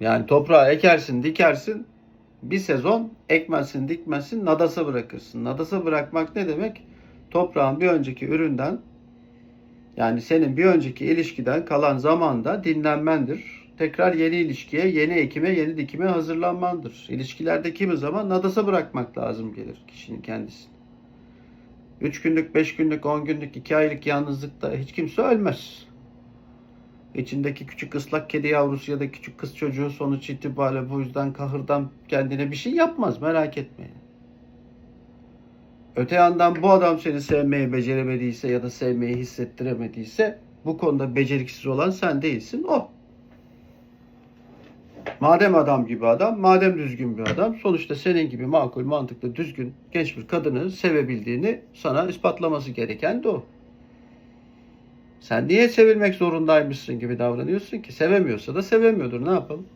Yani toprağa ekersin, dikersin. Bir sezon ekmezsin, dikmezsin, nadasa bırakırsın. Nadasa bırakmak ne demek? Toprağın bir önceki üründen yani senin bir önceki ilişkiden kalan zamanda dinlenmendir. Tekrar yeni ilişkiye, yeni ekime, yeni dikime hazırlanmandır. İlişkilerde kimi zaman nadasa bırakmak lazım gelir kişinin kendisini. 3 günlük, 5 günlük, 10 günlük, 2 aylık yalnızlıkta hiç kimse ölmez. İçindeki küçük ıslak kedi yavrusu ya da küçük kız çocuğu sonuç itibariyle bu yüzden kahırdan kendine bir şey yapmaz merak etmeyin. Öte yandan bu adam seni sevmeyi beceremediyse ya da sevmeyi hissettiremediyse bu konuda beceriksiz olan sen değilsin o. Madem adam gibi adam, madem düzgün bir adam, sonuçta senin gibi makul, mantıklı, düzgün, genç bir kadını sevebildiğini sana ispatlaması gereken de o. Sen niye sevilmek zorundaymışsın gibi davranıyorsun ki? Sevemiyorsa da sevemiyordur. Ne yapalım?